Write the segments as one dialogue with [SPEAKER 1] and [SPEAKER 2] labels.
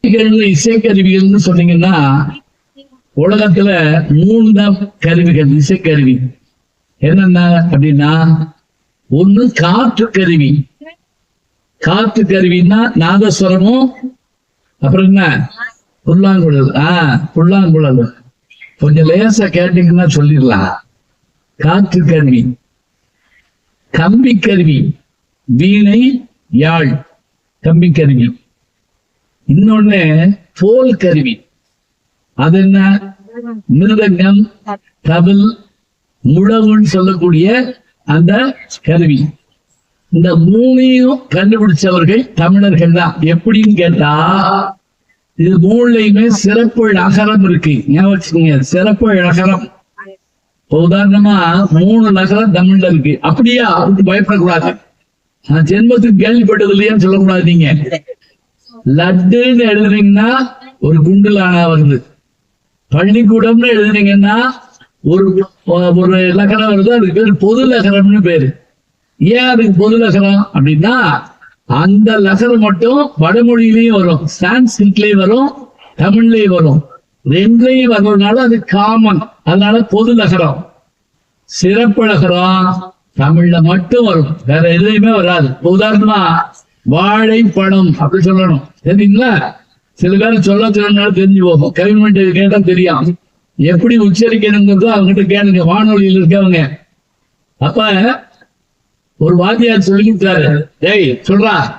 [SPEAKER 1] கருவிகள் இசைக்கருவிகள்னு சொன்னீங்கன்னா உலகத்துல மூணு தான் கருவிகள் இசைக்கருவி. என்னென்ன அப்படின்னா ஒண்ணு காற்று கருவி. காற்று கருவின்னா நாதஸ்வரமும் அப்புறம் என்ன? புல்லாங்குழல். ஆஹ் புல்லாங்குழல். கொஞ்சம் லேசா கேட்டீங்கன்னா சொல்லிடலாம். காற்று கருவி. கம்பி கருவி. வீணை யாழ். கம்பி கருவி. இன்னொன்னு தோல் கருவி. அது என்ன? மிருதங்கம் தவில் முழவுன்னு சொல்லக்கூடிய அந்த கருவி. இந்த மூணையும் கண்டுபிடிச்சவர்கள் தமிழர்கள் தான். எப்படின்னு கேட்டா இது மூணுலையுமே சிறப்பு நகரம் இருக்கு. ஞாபகம் வச்சுக்கோங்க சிறப்பு நகரம். உதாரணமா மூணு நகரம் தமிழ்ல இருக்கு. அப்படியா? அப்படின்னு பயப்படக்கூடாது. நான் ஜென்மத்துக்கு கேள்விப்பட்டது இல்லையான்னு சொல்லக்கூடாது நீங்க லட்டுன்னு எழுதுனீங்கன்னா ஒரு குண்டுலானா வருது. பள்ளிக்கூடம்னு எழுதுனீங்கன்னா ஒரு ஒரு லக்கணம் வருது அதுக்கு பேர் பொது லக்கணம்னு பேரு. ஏன் அதுக்கு பொது லகரம் அப்படின்னா அந்த லகரம் மட்டும் வடமொழியிலையும் வரும் சான்ஸ்கிரிட்லயும் வரும் தமிழ்லயும் வரும். ரெண்டுலையும் வர்றதுனால அது காமன் அதனால பொது லகரம் சிறப்பு லகரம் தமிழ்ல மட்டும் வரும். வேற எதுலையுமே வராது. உதாரணமா வாழைப்பழம் அப்படி சொல்லணும். தெரியுங்களா சில பேர் சொல்ல சொன்னாலும் தெரிஞ்சு போகும் கவிமெண்ட் கேட்டா தெரியும். எப்படி உச்சரிக்கணுங்கிறதோ அவங்ககிட்ட கேளுங்க. வானொலியில் இருக்கவங்க. அப்ப ஒரு வாத்தியார் சொல்லிட்டாரு டேய் சொல்றா.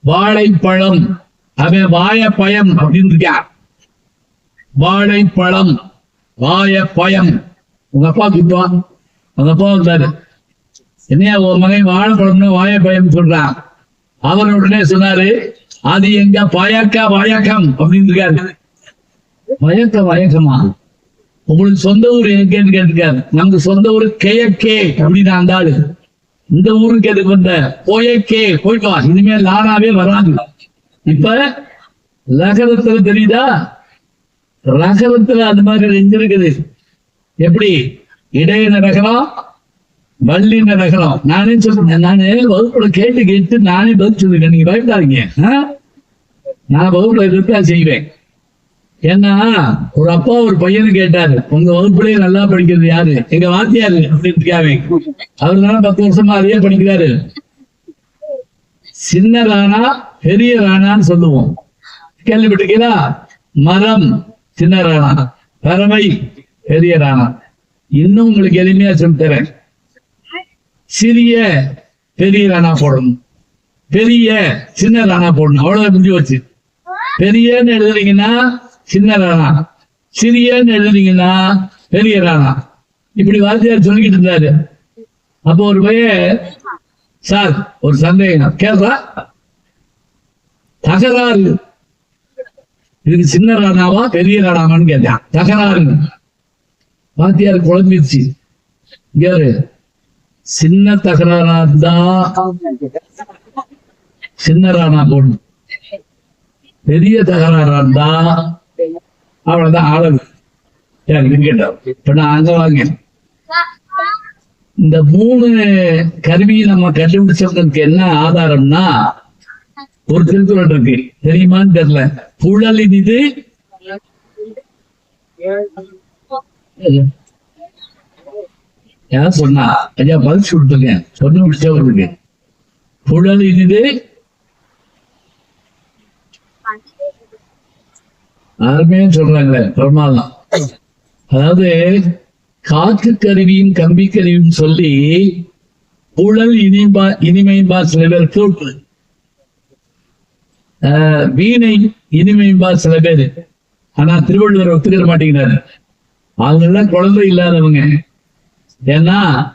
[SPEAKER 1] வாழைப்பழம். அவன் வாயப்பயம் அப்படின்னு இருக்கான். வாழைப்பழம் வாயப்பயம் உங்க அப்பா கூப்பிடுவான் உங்க அப்பா வந்தாரு. என்னையா உன் மகன் வாழைப்பழம்னு வாயப்பயம் சொல்றான். அவர் உடனே சொன்னாரு அது எங்க பாயாக்கா வாயாக்கம்? அப்படின்னு இருக்காரு. வயக்க வயக்கமா? உங்களுக்கு சொந்த ஊர் எங்கன்னு கேட்டிருக்காரு. நமக்கு சொந்த ஊர் கிழக்கே அப்படின்னு அந்த ஆளு. இந்த ஊருக்கு எதுக்கு வந்த போயக்கே போயிட்டு வா. இனிமே லானாவே வராது. இப்ப லகரத்துல தெரியுதா? ரகரத்துல அந்த மாதிரி ரெண்டு இருக்குது எப்படி? இடையின ரகரம் வள்ளின நகரம். நானே சொல்றேன் நானே வகுப்புல கேட்டு கேட்டு நானே பதில் சொல்லிருக்கேன் நீங்க பயப்படாதீங்க. நான் வகுப்புல இருக்கா செய்வேன்? ஏன்னா ஒரு அப்பா ஒரு பையனு கேட்டாரு உங்க வகுப்புலயே நல்லா படிக்கிறது யாரு? எங்க வாத்தியாரு? அப்படின்னு அவர் தானே பத்து வருஷமா அதே படிக்கிறாரு. சின்ன ராணா பெரிய ராணான்னு சொல்லுவோம். கேள்விப்பட்டிருக்கீங்களா? மரம் சின்ன ராணா பறவை பெரிய ராணா இன்னும் உங்களுக்கு எளிமையா சொல்லித்தரேன். சிறிய பெரிய ராணா போடணும். பெரிய சின்ன ராணா போடணும். அவ்வளவு முடிஞ்சு வச்சு பெரியன்னு எழுதுறீங்கன்னா சின்ன ராணா சிறியன்னு எழுதுறீங்கன்னா பெரிய ராணா இப்படி வாத்தியார் சொல்லிக்கிட்டு இருந்தாரு. அப்போ ஒரு பையன் சார் ஒரு சந்தேகம். கேள்றா? தகராறு. இதுக்கு சின்ன ராணாவா பெரிய ராணாவான்னு கேட்டான். தகராறு வாத்தியார் குழம்பிடுச்சு இங்க சின்ன தகராறா இருந்தா சின்ன ராணா போடணும் பெரிய தகராறா இருந்தா அவ்வளவுதான் ஆளவு சரி இப்ப நான் அங்க வாங்க. இந்த மூணு கருவி நம்ம கண்டுபிடிச்சவங்களுக்கு என்ன ஆதாரம்னா ஒரு திருக்குறள் இருக்கு. தெரியுமான்னு தெரியல. புழலின் இது? யார் சொன்னா? ஐயா பதில் சொல்லிட்டுங்க சொன்ன முடிச்சவருக்கு புழல் இது அருமையா சொல்றாங்களே? பிரமாதம் அதாவது காற்று கருவியும் கம்பி கருவியும் சொல்லி புழல் இனிபா இனிமைபா சில பேர் கூட்டு வீணை இனிமைபா சில பேர். ஆனா திருவள்ளுவர் ஒத்துக்கிற மாட்டேங்கிறாரு. அவங்க எல்லாம் குழந்தை இல்லாதவங்க. ஏன்னா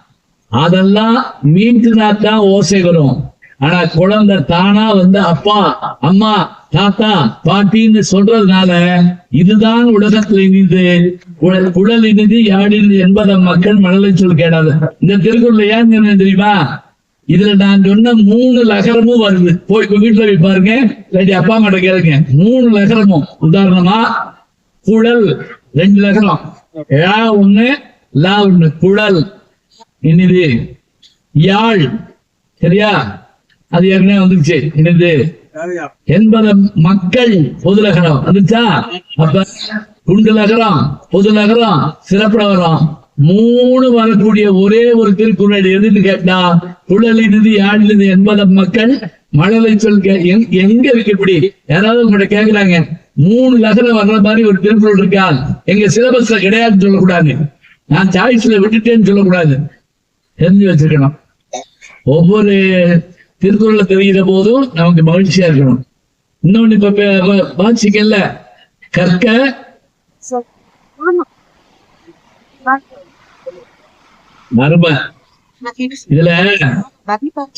[SPEAKER 1] அதெல்லாம் மீட்டுனாத்தான் ஓசை வரும் ஆனா குழந்தை தானா வந்து அப்பா அம்மா தாத்தா பாட்டின்னு சொல்றதுனால இதுதான் உலகத்துல இனிது. குழல் குழல் இனிது யாழினிது என்பதை மக்கள் மனதில் சொல் கேடாது இந்த திருக்குறள் ஏன் என்ன தெரியுமா? இதுல நான் சொன்ன மூணு லகரமும் வருது. போய் வீட்டுல போய் பாருங்க. இல்லாட்டி அப்பா அம்மாட்ட கேளுங்க. மூணு லகரமும். உதாரணமா குழல் ரெண்டு லகரம். ஏழா ஒண்ணு? லா ஒண்ணு குழல் இனிது யாழ். சரியா? அது ஏற்கனவே வந்துருச்சு. இனிது என்பது மக்கள் பொதுநகரம் வந்துச்சா? அப்ப குண்டுநகரம் பொதுநகரம் சிறப்புநகரம் மூணு வரக்கூடிய ஒரே ஒரு திருக்குறள் எதுன்னு கேட்டா குழலினது யாழினது என்பத மக்கள் மழலை சொல் எங்க- இருக்கு இப்படி யாராவது உங்கள்ட்ட கேக்குறாங்க மூணு நகரம் வர்ற மாதிரி ஒரு திருக்குறள் இருக்கா? எங்க சிலபஸ்ல கிடையாதுன்னு சொல்லக்கூடாது. நான் சாய்ஸ்ல விட்டுட்டேன்னு சொல்லக்கூடாது. தெரிஞ்சு வச்சிருக்கணும். ஒவ்வொரு திருக்குறளை தெரிகிற போதும் நமக்கு மகிழ்ச்சியா இருக்கணும். இன்னொன்னு இப்ப வாசிக்கல கற்க மர்ம இதுல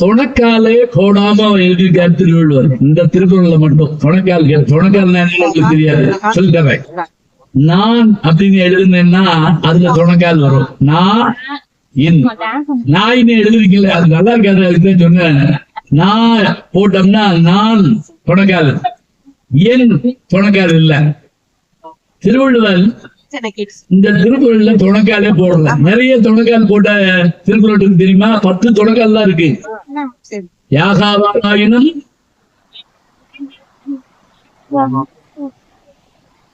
[SPEAKER 1] துணக்காலே போடாம எழுதியிருக்கார் திருவள்ளுவர் இந்த திருக்குறள்ல மட்டும். துணைக்கால் கே- துணைக்கால் உங்களுக்கு தெரியாது. சொல்லித்தரேன் நான் அப்படின்னு எழுதுனேன்னா அதுல துணைக்கால் வரும். நான் இன் நாயின்னு எழுதுறீங்களே அது நல்லா இருக்காது அதுக்கு சொன்னேன். நான் போட்டோம்னா நான் துணைக்கால். என் துணைக்கால் இல்ல. திருவள்ளுவர் இந்த திருக்குறள்ல துணைக்காலே போடல. நிறைய துணைக்கால் போட்ட திருக்குறள் தெரியுமா? பத்து துணைக்கால் தான் இருக்கு. யாகாவாயினும்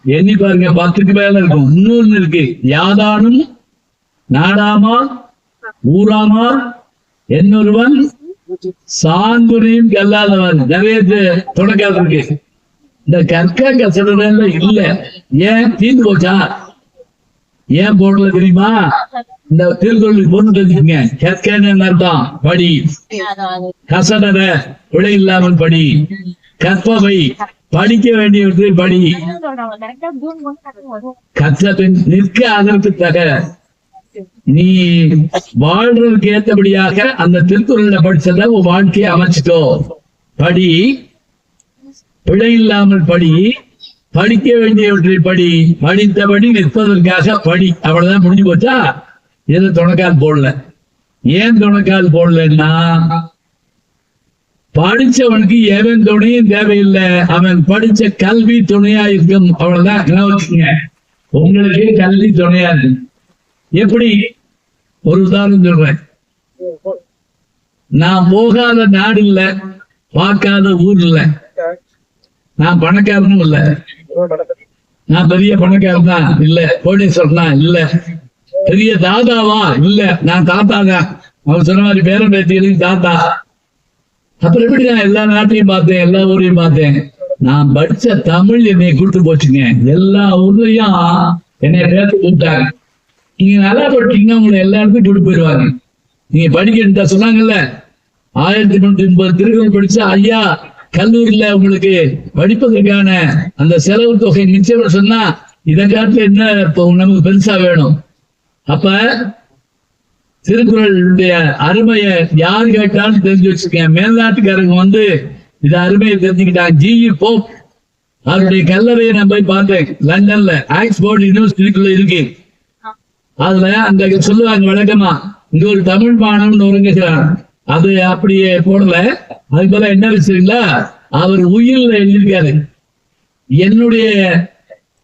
[SPEAKER 1] எண்ணி பாருங்க பத்துக்கு மேல இருக்கும். இன்னொன்னு இருக்கு. யாதானும் நாடாமா ஊராமா என்னொருவன் சாந்துரையும் கல்லாதவன். நிறைய து- இருக்கு. இந்த கற்க கசடுறதுல இல்ல. ஏன் தீர்ந்து போச்சா? ஏன் போடல தெரியுமா? இந்த திருக்குறளுக்கு பொண்ணு தெரிஞ்சுக்கங்க. கற்கன்னு அர்த்தம் படி. கசடர விலை இல்லாமல் படி. கற்பவை படிக்க வேண்டியவற்றை படி. கத்தபின் நிற்க அதற்கு தக நீ வாழ்றதுக்கு ஏத்தபடியாக அந்த திருக்குறள்ல படிச்சத உன் வாழ்க்கையை அமைச்சிட்டோ படி. பிழை இல்லாமல் படி. படிக்க வேண்டியவற்றை படி. படித்தபடி நிற்பதற்காக படி. அவ்வளவுதான் முடிஞ்சு போச்சா? எது துணைக்கால் போடல? ஏன் துணைக்கால் போடலன்னா படிச்சவனுக்கு எவன் துணையும் தேவையில்லை. அவன் படிச்ச கல்வி துணையா இருக்கும். அவ்வளவுதான் ஞாபகம் உங்களுக்கு கல்வி துணையா இருக்கு எப்படி? ஒரு உதாரணம் சொல்றேன். நான் போகாத நாடு இல்ல பார்க்காத ஊர் இல்ல. நான் பணக்காரனும் இல்ல. நான் பெரிய பணக்காரன்தான் இல்ல. கோடீஸ்வரனா? இல்ல. பெரிய தாதாவா? இல்ல. நான் தாத்தா தான். அவர் சொன்ன மாதிரி பேரன் பேத்திகளுக்கு தாத்தா. அப்புறம் எப்படி நான் எல்லா நாட்டையும் பார்த்தேன் எல்லா ஊரையும் பார்த்தேன். நான் படிச்ச தமிழ் என்னை கூட்டு போச்சுங்க. எல்லா ஊர்லயும் என்னை பேர்த்து கூப்பிட்டாங்க நீங்க நல்லா படிச்சீங்கன்னா உங்களை எல்லா இடத்துக்கும் கூட்டு போயிடுவாங்க. நீங்க படிக்கிட்ட சொன்னாங்கல்ல. ஆயிரத்தி எண்ணூத்தி முப்பது திருக்குறள் படிச்சா ஐயா கல்லூரியில உங்களுக்கு படிப்பதற்கான அந்த செலவு தொகை நிச்சயம் சொன்னா இதை காட்டுல என்ன இப்போ நமக்கு பெருசா வேணும். அப்ப திருக்குறளுடைய அருமையை யார் கேட்டாலும் தெரிஞ்சு வச்சிருக்கேன் மேல்நாட்டுக்காரங்க வந்து இது அருமையை தெரிஞ்சுக்கிட்டாங்க. ஜி. போப் அவருடைய கல்லறையை நான் போய் பார்த்தேன். லண்டன்ல ஆக்ஸ்போர்ட் யூனிவர்சிட்டிக்குள்ள இருக்கு அதுல அந்த சொல்லுவாங்க வழக்கமா இங்க ஒரு தமிழ் மாணவன் உறங்குகிறான் அது அப்படியே போடல. அதுக்கு போல என்ன வச்சிருக்கீங்களா அவர் உயிரில் எழுதியிருக்காரு. என்னுடைய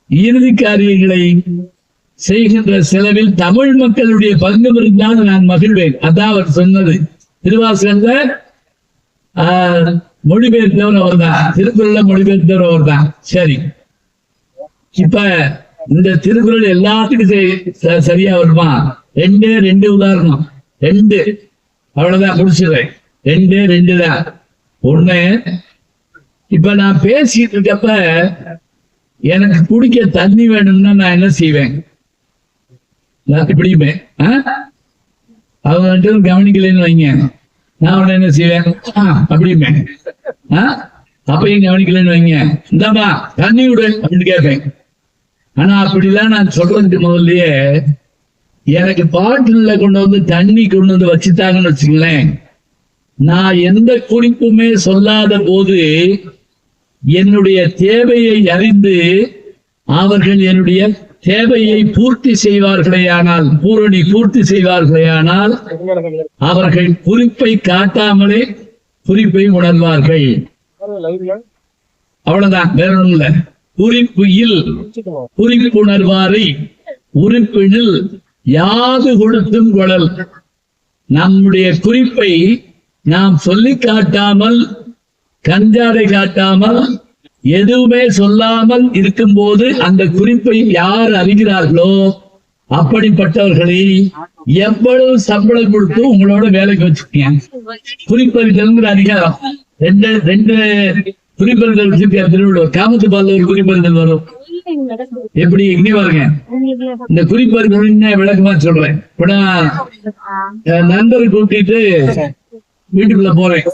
[SPEAKER 1] இறுதி காரியங்களை செய்கின்ற செலவில் தமிழ் மக்களுடைய பங்கு இருந்தால் நான் மகிழ்வேன். அதான் அவர் சொன்னது. திருவாசகந்த ஆஹ், மொழிபெயர்த்தவர் அவர் தான் திருக்குறள்ல மொழிபெயர்த்தவர் அவர் தான் சரி. இப்ப இந்த திருக்குறள் எல்லாத்துக்கும் சரியா வருமா? ரெண்டு ரெண்டு உதாரணம். ரெண்டு. அவ்வளவுதான் முடிச்சிடுறேன். ரெண்டு ரெண்டு தான் ஒண்ணு இப்ப நான் பேசிட்டு இருக்கப்ப எனக்கு குடிக்க தண்ணி வேணும்னா நான் என்ன செய்வேன்? எல்லாத்தையும் பிடிப்பேன் ஆஹ் அவங்க ரெண்டு கவனிக்கலன்னு கவனிக்கலைன்னு வைங்க. நான் உடனே என்ன செய்வேன்? ஆஹ் அப்படியுமே ஆ? அப்பயும் கவனிக்கலைன்னு வைங்க? இந்தாம்மா தண்ணி விடு அப்படின்னு கேட்பேன். ஆனா அப்படிலாம் நான் சொல்றதுக்கு முதல்லயே எனக்கு பாட்டுல கொண்டு வந்து தண்ணி கொண்டு வந்து வச்சுட்டாங்கன்னு வச்சுங்களேன் நான் எந்த குறிப்புமே சொல்லாத போது என்னுடைய தேவையை அறிந்து அவர்கள் என்னுடைய தேவையை பூர்த்தி செய்வார்களேயானால் பூரணி பூர்த்தி செய்வார்களேயானால் அவர்கள் குறிப்பை காட்டாமலே குறிப்பை உணர்வார்கள். அவ்வளவுதான் வேற ஒண்ணும் இல்ல. குறிப்பு இல் குறிப்புணர்வாரை உறுப்பினில் யாது கொடுத்தும் குழல். நம்முடைய குறிப்பை நாம் சொல்லி காட்டாமல் கஞ்சாடை காட்டாமல் எதுவுமே சொல்லாமல் இருக்கும்போது அந்த குறிப்பை யார் அறிகிறார்களோ அப்படிப்பட்டவர்களை எவ்வளவு சம்பளம் கொடுத்து உங்களோட வேலைக்கு வச்சுக்கீங்க குறிப்பறிதல்ங்கிற அதிகாரம். ரெண்டு ரெண்டு குறிப்பறிதல் வச்சிருக்கார் திருவள்ளுவர். காமத்து பால்ல ஒரு குறிப்பறிதல் வரும். எப்படி? இங்க பாருங்க. இந்த குறிப்பறிதல் விளக்கமா சொல்றேன். இப்ப நான் நண்பரை கூட்டிட்டு வீட்டுக்குள்ள போறேன்.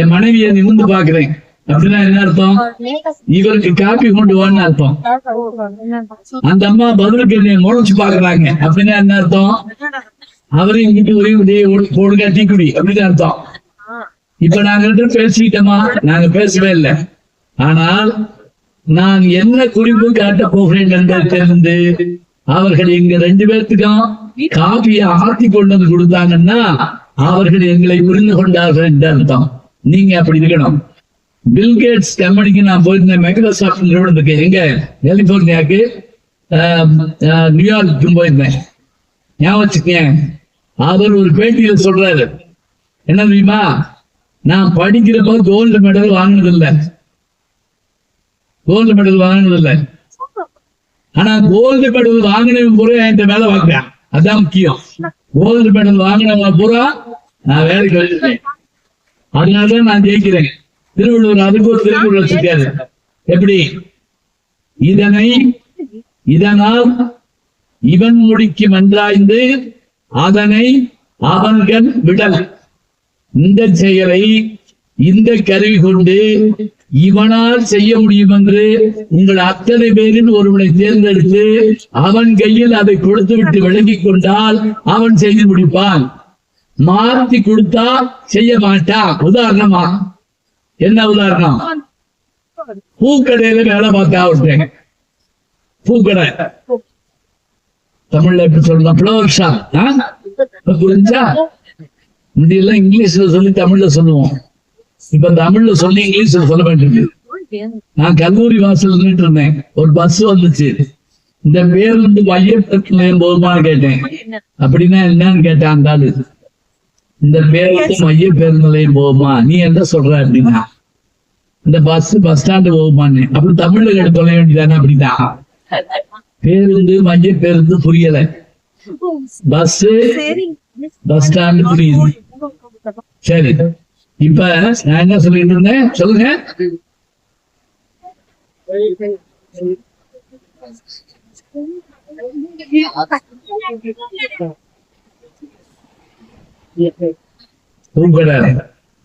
[SPEAKER 1] என் மனைவியை நிமிர்ந்து பாக்குறேன் அப்படின்னா என்ன அர்த்தம்? இவருக்கு காப்பி கொண்டு வான்னு அர்த்தம். அந்த அம்மா பதிலுக்கு என்னை முளைச்சு பாக்குறாங்க அப்படின்னா என்ன அர்த்தம்? அவரு இங்கிட்டு ஒரே ஒரே போடுங்க டீக்குடி அப்படின்னு அர்த்தம். இப்ப நாங்க பேசிக்கிட்டோமா? நாங்க பேசவே இல்லை. ஆனால் நான் என்ன குறிப்பு காட்ட போகிறேன் என்பதை தெரிந்து அவர்கள் எங்க ரெண்டு பேர்த்துக்கும் காப்பியை ஆத்தி கொண்டு வந்து கொடுத்தாங்கன்னா அவர்கள் எங்களை புரிந்து கொண்டார்கள் என்று அர்த்தம். நீங்க அப்படி இருக்கணும். பில்கேட்ஸ் கம்பெனிக்கு நான் போயிருந்தேன் மைக்ரோசாஃப்ட் நிறுவனத்துக்கு எங்க கலிபோர்னியாக்கு ஆஹ், போயிருந்தேன் ஞாபகம் வச்சுக்கேன் அவர் ஒரு பேட்டியில் சொல்றாரு. என்ன தெரியுமா? நான் படிக்கிறப்ப கோல்டு மெடல் வாங்கினது இல்ல கோல்டு மெடல் வாங்கினது இல்ல ஆனா கோல்டு மெடல் வாங்கினவன் பூரா என்கிட்ட வேலை வாங்குறான் அதான் முக்கியம். கோல்டு மெடல் வாங்கினவங்க பூரா நான் வேலைக்கு வச்சிருக்கேன் அதனாலதான் நான் ஜெயிக்கிறேன். திருவள்ளுவர் அதுக்கு ஒரு திருக்குறள் வச்சிருக்காரு எப்படி? இதனை இதனால் இவன் முடிக்கு மன்றாய்ந்து அதனை அவன்கள் விடல். இந்த செயலை இந்த கருவி கொண்டு இவனால் செய்ய முடியும் என்று உங்கள் அத்தனை பேரில் ஒருவனை தேர்ந்தெடுத்து அவன் கையில் அதை கொடுத்து விட்டு விலகிக் கொண்டால் அவன் செய்து முடிப்பான். மாத்தி கொடுத்தா செய்ய மாட்டான். உதாரணமா என்ன உதாரணம்? பூக்கடையில வேலை பார்த்தா ஒருத்தன். பூக்கடை. தமிழ்ல எப்படி சொல்லலாம் பிளவர் ஷாப் புரிஞ்சா? முந்தியெல்லாம் இங்கிலீஷ்ல சொல்லி தமிழ்ல சொல்லுவோம். இப்ப தமிழ்ல சொல்லி இங்கிலீஷ்ல சொல்ல வேண்டியது நான் கல்லூரி வாசல் இருந்தேன். ஒரு பஸ் வந்துச்சு. இந்த பேருந்து மையப்பட்டு நிலையம் கேட்டேன். அப்படின்னா என்னன்னு கேட்டேன் அந்த ஆளு. இந்த பேருந்து மைய பேருந்து நிலையம் போகுமா? நீ என்ன சொல்ற அப்படின்னா இந்த பஸ் பஸ் ஸ்டாண்டு போகுமான்னு. அப்படி தமிழ்ல சொல்ல வேண்டியதானே அப்படிதான் பேருந்து மைய பேருந்து புரியல. பஸ் பஸ் ஸ்டாண்டு புரியுது. சரி. இப்ப நான் என்ன சொல்லிட்டு இருந்தேன்? சொல்லுங்க. பூக்கடை.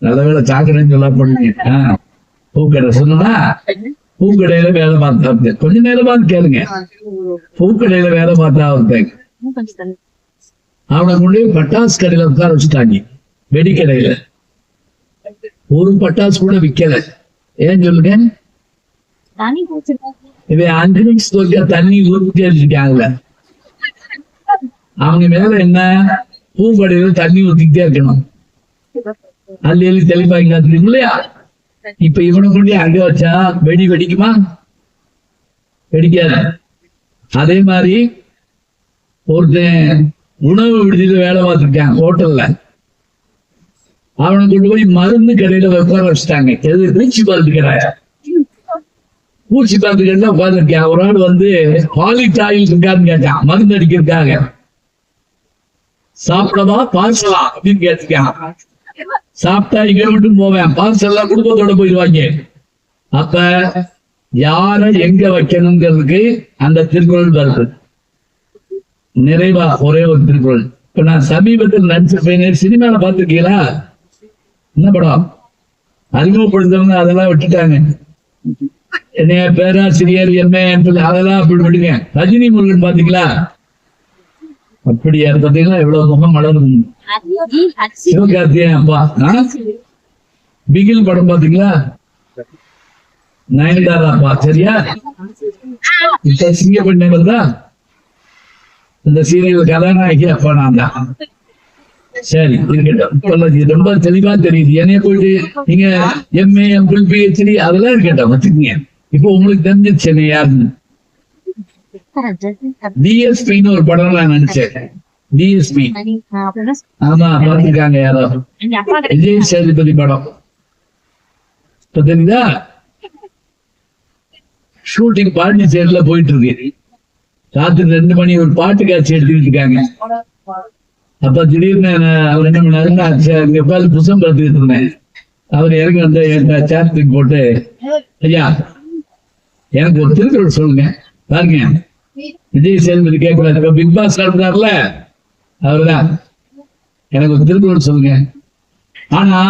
[SPEAKER 1] நல்ல வேலை சாக்கடைன்னு சொல்ல போனீங்க. பூக்கடை. சொன்னா பூக்கடையில வேலை பார்த்தா கொஞ்ச நேரமா கேளுங்க. பூக்கடையில வேலை பார்த்தா ஒருத்தன் அவனை கொண்டு பட்டாசு கடையில உட்கார வச்சுட்டாங்க. வெடிக்கடையில. ஒரு பட்டாசு கூட விக்கல. ஏன் சொல்லுங்க? இவன் அஞ்சு நிமிஷம் தண்ணி ஊற்றிட்டே இருக்காங்கல்ல அவங்க மேல என்ன? பூக்கடையில தண்ணி ஊத்திக்கிட்டே இருக்கணும். அள்ளி அள்ளி தெளிப்பாங்க இல்லையா? இப்ப இவனை கொண்டு அங்க வச்சா வெடி வெடிக்குமா? வெடிக்காது. அதே மாதிரி ஒருத்தன் உணவு விடுதியில வேலை பார்த்துருக்கான் ஹோட்டல்ல. அவனை கொண்டு போய் மருந்து கடையில உட்கார வச்சுட்டாங்க. எது? பூச்சி மருந்து பூச்சி பார்த்துக்கிட்டா உட்காந்துருக்கேன் ஒரு ஆள் வந்து ஹாலிட் ஆயில் இருக்கான்னு கேட்டான். மருந்து அடிக்கிறதுக்காக. சாப்பிடவா பார்சலா அப்படின்னு கேட்டிருக்கான் சாப்பிட்டா இங்க மட்டும் போவேன். பார்சல்லாம் எல்லாம் குடும்பத்தோட போயிடுவாங்க அப்ப யார எங்க வைக்கணுங்கிறதுக்கு அந்த திருக்குறள் வருது. நிறைவா ஒரே ஒரு திருக்குறள். இப்ப நான் சமீபத்தில் நடிச்சிருப்பேன். சினிமால பாத்துருக்கீங்களா என்ன படம்? அறிமுகப்படுத்தவங்க அதெல்லாம் விட்டுட்டாங்க. என்னைய பேராசிரியர் என்ன அதெல்லாம் அப்படி விடுங்க ரஜினி முருகன் பாத்தீங்களா அப்படியா பாத்தீங்களா? எவ்வளவு முகம் மலரும் சிவகார்த்தியன் அப்பா பிகில் படம் பாத்தீங்களா? நயன்தாரா அப்பா சரியா? இப்ப சிங்க பெண்ணை இந்த சீரியல் கதாநாயகி அப்பா நான் தான். சரி இருக்கட்டும் ரொம்ப தெளிவா தெரியுது. என்னைய போயிட்டு நீங்க எம்ஏ எம்பிள் பிஹெச்டி அதெல்லாம் இருக்கட்டும் வச்சுக்கீங்க இப்போ உங்களுக்கு தெரிஞ்சிருச்சு என்ன யாருன்னு டிஎஸ்பின்னு ஒரு படம் நான் நினைச்சேன் டிஎஸ்பி ஆமா பாத்துருக்காங்க யாரோ. விஜய் சேதுபதி படம். தெரியுதா? ஷூட்டிங் பாண்டிச்சேரியில போயிட்டு இருக்கு ராத்திரி ரெண்டு மணி ஒரு பாட்டு காட்சி எடுத்துக்கிட்டு இருக்காங்க. அப்ப திடீர்னு அவர் என்ன பண்ணாரு? நான் புசம் இங்க பார்த்துக்கிட்டு இருந்தேன். அவர் இறங்கி வந்து என்கிட்ட போட்டு ஐயா எனக்கு ஒரு திருக்குறள் சொல்லுங்க. பாருங்க. விஜய் சேதுபதி கேட்கல பிக் பாஸ் நடந்தார்ல அவர்தான். எனக்கு ஒரு திருக்குறள் சொல்லுங்க. ஆனா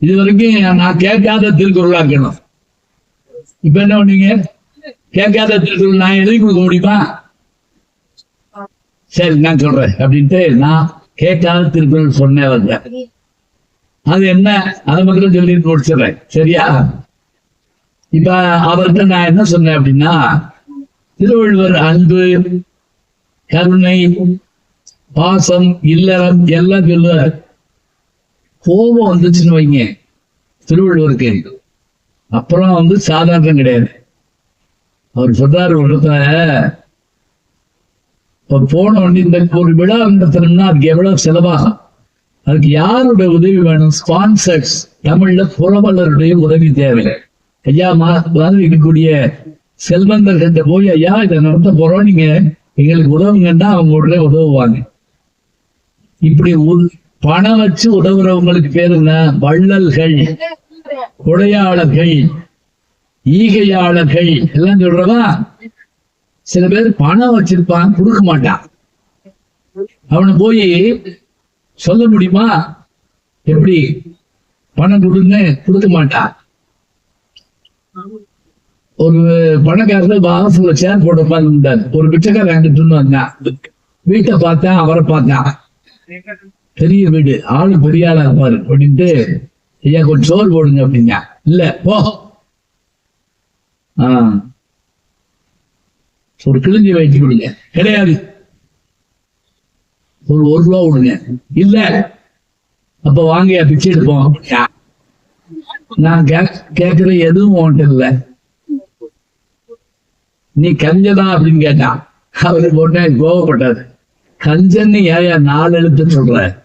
[SPEAKER 1] இது வரைக்கும் நான் கேட்காத திருக்குறளா இருக்கணும். இப்ப என்ன பண்ணீங்க? கேட்காத திருக்குறள் நான் எழுதி கொடுக்க முடியுமா? சரி நான் சொல்றேன் அப்படின்ட்டு நான் கேட்காத திருக்குறள் சொன்னேன் அவர்கிட்ட. அது என்ன? அதை மட்டும் சொல்லிட்டு முடிச்சிடுறேன். சரியா? இப்ப அவர்கிட்ட நான் என்ன சொன்னேன் அப்படின்னா திருவள்ளுவர் அன்பு கருணை பாசம் இல்லறம் எல்லாம் சொல்லுவார். கோபம் வந்துச்சுன்னு வைங்க திருவள்ளுவருக்கு. அப்புறம் வந்து சாதாரணம் கிடையாது. அவர் சொல்றார் ஒரு இடத்துல இப்ப போன உடனே இந்த ஒரு விழா நடத்தணும்னா அதுக்கு எவ்வளவு செலவாகும்? அதுக்கு யாருடைய உதவி வேணும்? ஸ்பான்சர்ஸ் தமிழ்ல புறவலருடைய உதவி தேவை. ஐயா மா- மாதிரி இருக்கக்கூடிய செல்வந்தர்கிட்ட போய் ஐயா இதை நடத்த போறோம் நீங்க எங்களுக்கு உதவுங்கன்னா அவங்க உடனே உதவுவாங்க. இப்படி உ- பணம் வச்சு உதவுறவங்களுக்கு பேரு என்ன? வள்ளல்கள் கொடையாளர்கள் ஈகையாளர்கள் எல்லாம் சொல்றவா? சில பேர் பணம் வச்சிருப்பான் கொடுக்க மாட்டான். அவனை போய் சொல்ல முடியுமா? எப்படி? பணம் கொடுங்க கொடுக்க மாட்டான். ஒரு பணக்காரர் வாசல சேர் போட உட்கார்ந்திருந்தார். ஒரு பிச்சைக்கார என்கிட்ட வந்தான் வீட்டை பார்த்தேன் அவரை பார்த்தான். பெரிய வீடு ஆளு பெரிய ஆளா இருப்பாரு. அப்படின்ட்டு ஐயா கொஞ்சம் சோறு போடுங்க அப்படிங்க இல்ல போ. ஆஹ் ஒரு கிழிஞ்சி வயிற்று கொடுங்க. கிடையாது. ஒரு ஒரு ரூபா விடுங்க இல்ல அப்ப வாங்க பிச்சை எடுப்போம் அப்படியா நான் கே- எதுவும் உன்கிட்ட இல்ல. நீ கஞ்சனா அப்படின்னு கேட்டான் அவரு உடனே கோவப்பட்டாரு. கஞ்சன்னு ஏன் நாலு எழுத்துன்னு சொல்ற?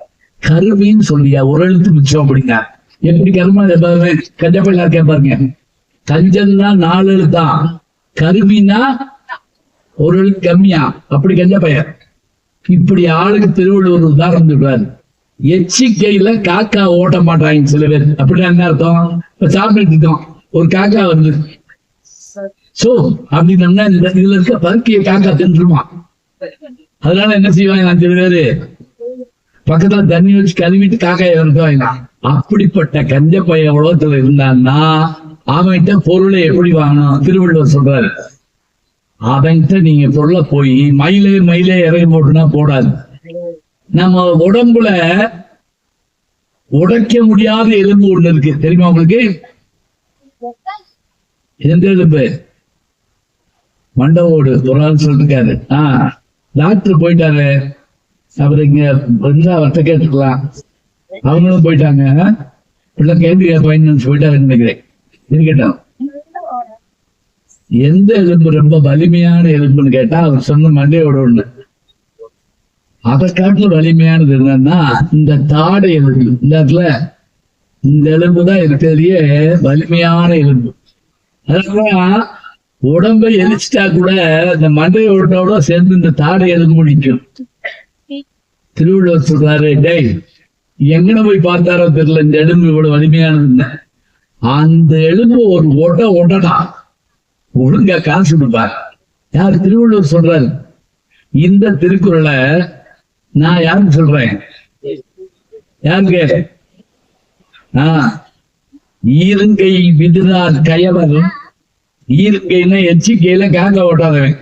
[SPEAKER 1] கருவின்னு சொல்லியா ஒரு எழுத்து மிச்சம் அப்படிங்க எப்படி கருமா எப்பவுமே கஞ்ச பையலா கேட்பாருங்க. கஞ்சன்னா நாலு எழுத்தான் கருவின்னா ஒரு எழுத்து கம்மியா? அப்படி கஞ்ச பையன் இப்படி ஆளுக்கு திருவள்ளுவர் உதாரணம் சொல்றாரு. எச்சிக்கையில காக்கா ஓட்ட மாட்டாங்க சில பேர். அப்படின்னா என்ன அர்த்தம்? இப்ப சாப்பிட்டு ஒரு காக்கா வந்து சோ அப்படின்னா இதுல இருக்க பருக்கிய காக்கா தின்றுமா அதனால என்ன செய்வாங்க நான் சில பக்கத்துல தண்ணி வச்சு கழுவிட்டு காக்காயை வந்துவாங்க அப்படிப்பட்ட கஞ்ச பையன் உலகத்துல இருந்தான்னா அவன்கிட்ட பொருளை எப்படி வாங்கணும்? திருவள்ளுவர் சொல்றாரு. அவன்கிட்ட நீங்க பொருளை போய் மயிலே மயிலே இறங்கி போட்டுனா போடாது. நம்ம உடம்புல உடைக்க முடியாத எலும்பு ஒண்ணு இருக்கு. தெரியுமா உங்களுக்கு? எந்த எலும்பு? மண்டவோடு ஒரு ஆள் சொல்லிருக்காரு. ஆஹ் டாக்டர் போயிட்டாரு. அப்புறம் இங்க வந்து அவர்கிட்ட கேட்டுக்கலாம் அவங்களும் போயிட்டாங்க. பிள்ளை கேள்வி பையன் போயிட்டாருன்னு நினைக்கிறேன். இருக்கட்டும் எந்த எலும்பு ரொம்ப வலிமையான எலும்புன்னு கேட்டா அவர் சொன்ன மண்டையோட ஒண்ணு. அதை காட்டிலும் வலிமையானது என்னன்னா இந்த தாடை எலும்பு. இந்த இடத்துல இந்த எலும்பு தான் இருக்கிறதுலயே வலிமையான எலும்பு. அதனால உடம்பை எரிச்சிட்டா கூட இந்த மண்டையோடோட சேர்ந்து இந்த தாடை எதுக்கு முடிக்கும்? திருவள்ளுவர் சொல்றாரு டேய் எங்கன போய் பார்த்தாரோ தெரியல இந்த எலும்பு இவ்வளவு வலிமையானதுன்னு அந்த எலும்பு ஒரு ஒட ஒடடா ஒழுங்கா காசு கொடுப்பார். யார்? திருவள்ளுவர் சொல்றாரு இந்த திருக்குறளை நான் யாருக்கு சொல்றேன்? யாருக்கு? ஆஹ் ஈருங்கை விதிரார் கயவர் ஈருங்கைன்னா எச்சிக்கையில காக்க ஓட்டாதவன்.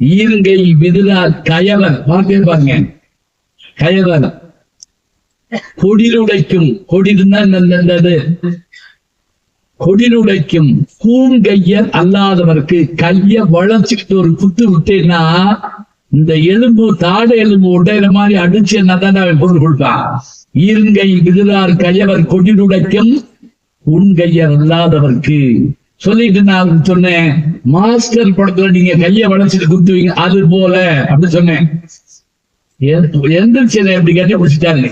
[SPEAKER 1] ஈருங்கை விதிலா கயவன் பார்த்திருப்பாங்க கயவன் கொடிலுடைக்கும் கொடிருடைக்கும் கொடிருந்தா நல்லது கொடிலுடைக்கும் கூங்கைய அல்லாதவருக்கு கைய வளர்ச்சிக்கிட்டு ஒரு குத்து விட்டேன்னா இந்த எலும்பு தாடை எலும்பு உடையிற மாதிரி அடிச்சு என்னதான் அவன் பொருள் கொடுப்பான்? ஈருங்கை விதுரார் கையவர் உன் கையர் அல்லாதவருக்கு சொல்லிட்டு நான் சொன்னேன் மாஸ்டர் படத்துல நீங்க கைய வளைச்சிட்டு குத்துவீங்க அது போல அப்படின்னு சொன்னேன். எந்திரிச்சு எப்படி இப்படி கட்டி பிடிச்சிட்டாங்க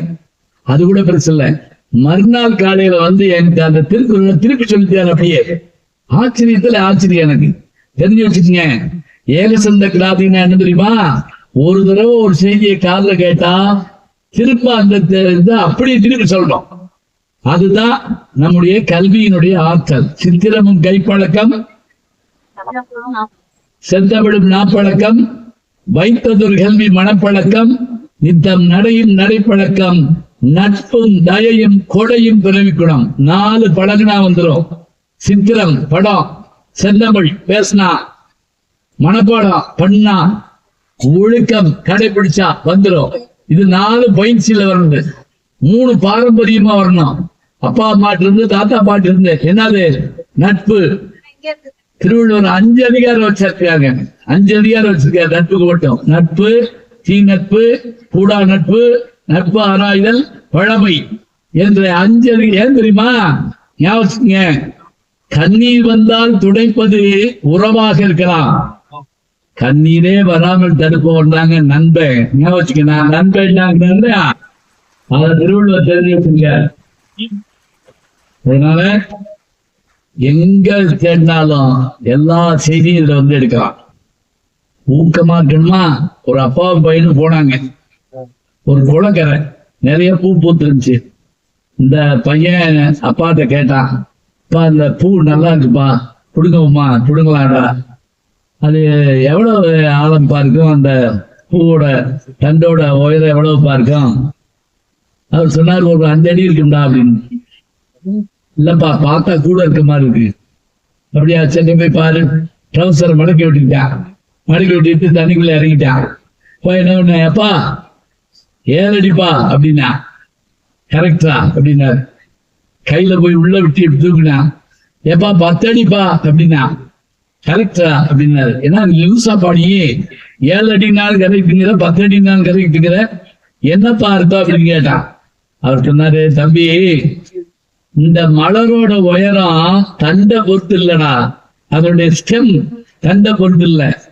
[SPEAKER 1] அது கூட பெருசு இல்ல. மறுநாள் காலையில வந்து எனக்கு அந்த திருக்குறளை திருப்பி சொல்லிட்டாரு அப்படியே. ஆச்சரியத்துல ஆச்சரியம் எனக்கு. தெரிஞ்சு வச்சுக்கீங்க. ஏகசந்த கிளாதினா என்ன தெரியுமா? ஒரு தடவை ஒரு செய்தியை காதுல கேட்டா திரும்ப அந்த அப்படியே திருப்பி சொல்லணும். அதுதான் நம்முடைய கல்வியினுடைய ஆற்றல். சித்திரமும் கைப்பழக்கம் செந்தமிழும் நாப்பழக்கம் வைத்ததொரு கல்வி மனப்பழக்கம் நித்தம் நடையும் நடைப்பழக்கம் நட்பும் தயையும் கொடையும் பிறவிக்குணம். நாலு பழகுனா வந்துடும் சித்திரம் படம் செந்தமிழ் பேசினா மனப்பாடம் பண்ணா ஒழுக்கம் கடைபிடிச்சா வந்துடும் இது நாலு பயிற்சியில வரணும் மூணு பாரம்பரியமா வரணும். அப்பா அம்மாட்டு இருந்து தாத்தா பாட்டு இருந்து என்னது? நட்பு. திருவள்ளுவர் அஞ்சு அதிகாரம் வச்சிருக்காங்க. அஞ்சு அதிகாரம் வச்சிருக்காரு நட்புக்கு மட்டும். நட்பு தீ நட்பு கூடா நட்பு நட்பு ஆராய்தல் பழமை. என்ற அஞ்சு அதிக ஏன் தெரியுமா? ஞாபகம் கண்ணீர் வந்தால் துடைப்பது உறவாக இருக்கலாம். கண்ணீரே வராமல் தடுப்பவன் தாங்க நண்பன். ஞாபகம் நான் நண்பன் அதை திருவள்ளுவர் தெரிஞ்சு வச்சிருக்க அதனால எங்க தேடினாலும் எல்லா செய்தியும் இதுல வந்து எடுக்கலாம். ஊக்கமா இருக்கணுமா ஒரு அப்பாவும் பையனும் போனாங்க. ஒரு குளக்கரை நிறைய பூ பூத்துருந்துச்சு. இந்த பையன் அப்பாட்ட கேட்டான் அப்பா இந்த பூ நல்லா இருக்குப்பா. கொடுங்கம்மா பிடுங்கலாடா அது எவ்வளவு ஆழம்பா இருக்கும் அந்த பூவோட தண்டோட உயரம் எவ்வளவு இருக்கும் அவர் சொன்னார் ஒரு அஞ்சு அடி இருக்கும்டா அப்படின்னு. இல்லப்பா பார்த்தா கூட இருக்க மாதிரி இருக்கு. அப்படியா சரி போய் பாரு. ட்ரௌசரை மடக்கி விட்டுக்கிட்டான் மடக்கி விட்டுட்டு தண்ணிக்குள்ள இறங்கிட்டான் போய் என்ன பண்ண? எப்பா ஏழடிப்பா அப்படின்னா. கரெக்டா அப்படின்னாரு. கையில போய் உள்ள விட்டு இப்படி தூக்குனா எப்பா பத்தடிப்பா அப்படின்னா. கரெக்டா அப்படின்னாரு. ஏன்னா லூசா பாடி ஏழு அடினாலும் கரெக்டுங்கிற பத்து அடினாலும் கரெக்டுங்கிற என்னப்பா இருக்கா அப்படின்னு கேட்டான். அவர் சொன்னாரு தம்பி இந்த மலரோட உயரம் தண்டை பொறுத்து இல்லடா. அதனுடைய ஸ்டெம் தண்டை பொறுத்து இல்ல.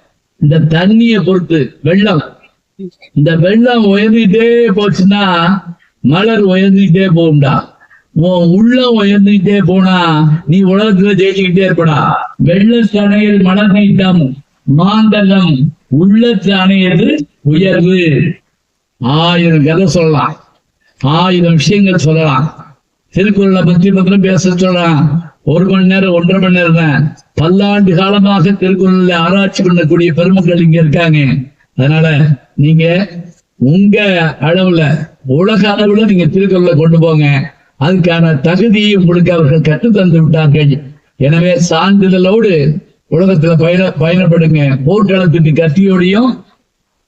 [SPEAKER 1] இந்த தண்ணிய பொறுத்து வெள்ளம். இந்த வெள்ளம் உயர்ந்துட்டே போச்சுன்னா மலர் உயர்ந்துட்டே போகும்டா. உன் உள்ள உயர்ந்துட்டே போனா நீ உலகத்துல ஜெயிச்சுக்கிட்டே இருப்படா. வெள்ளத்து அணையது மலர் நீட்டம் மாந்தகம் உள்ளத்து அணையது உயர்வு. ஆயிரம் கதை சொல்லலாம். ஆயிரம் விஷயங்கள் சொல்லலாம். திருக்குறளை பத்தி பத்திரம் பேச சொல்லலாம் ஒரு மணி நேரம் ஒன்றரை மணி நேரம் தான். பல்லாண்டு காலமாக திருக்குறள்ல ஆராய்ச்சி பண்ணக்கூடிய பெருமக்கள் இங்க இருக்காங்க. அதனால நீங்க உங்க அளவுல உலக அளவுல நீங்க திருக்குறளை கொண்டு போங்க. அதுக்கான தகுதியை உங்களுக்கு அவர்கள் கற்று தந்து விட்டார்கள். எனவே சான்றிதழோடு உலகத்துல பயண பயணப்படுங்க. போர்க்களத்துக்கு கத்தியோடையும்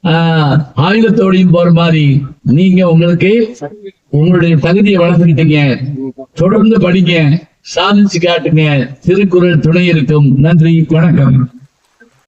[SPEAKER 1] ஆஹ் ஆயுதத்தோடையும் போற மாதிரி நீங்க உங்களுக்கு உங்களுடைய தகுதியை வளர்த்துக்கிட்டீங்க. தொடர்ந்து படிங்க. சாதிச்சு காட்டுங்க. திருக்குறள் துணை இருக்கும். நன்றி. வணக்கம்.